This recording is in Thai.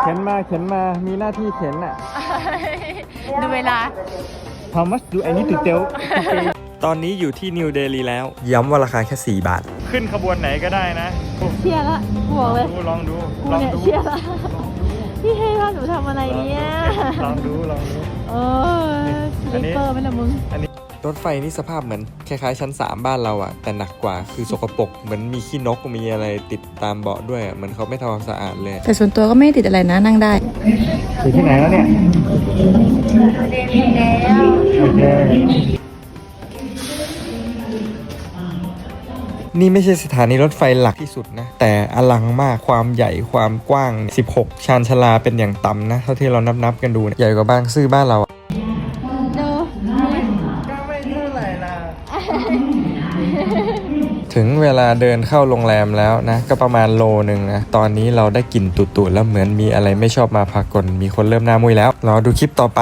เข็นมาเข็นมามีหน้าที่เข็นอะ ดูเวลา How much do I need to tell ตอนนี้อยู่ที่นิวเดลีแล้ว ย้ำว่าราคาแค่ 4 บาท ขึ้นขบวนไหนก็ได้นะเชียร์ละบอกเลยลองดูกูลองเนี่ยดูเชียร์ละพี่ให้ว่าหนูทำอะไรเนี่ยลองดูลองดูเออ สลิปเปอร์ไหม่ละมึง รถไฟนี่สภาพเหมือนคล้ายๆชั้น 3 บ้านเราอะแต่หนักกว่าคือสกปรกเหมือนมีขี้นกมีอะไรติดตามเบาะด้วยอะเหมือนเขาไม่ทำความสะอาดเลยแต่ส่วนตัวก็ไม่ได้ติดอะไรนะนั่งได้อยู่ที่ไหนแล้วเนี่ยโอเคนี่ไม่ใช่สถานีรถไฟหลักที่สุดนะ แต่อลังมากความใหญ่ความกว้าง 16 ชานชาลาเป็นอย่างต่ำนะ เท่าที่เรานับนับๆกันดูเนี่ยใหญ่กว่าบางซื่อบ้านเราอะ ไหร่ล่ะ ถึงเวลาเดินเข้าโรงแรมแล้วนะ ก็ประมาณโลหนึ่งนะ ตอนนี้เราได้กลิ่นตุ่ๆแล้วเหมือนมีอะไรไม่ชอบมาพากลมีคนเริ่มหน้ามุยแล้ว รอดูคลิปต่อไป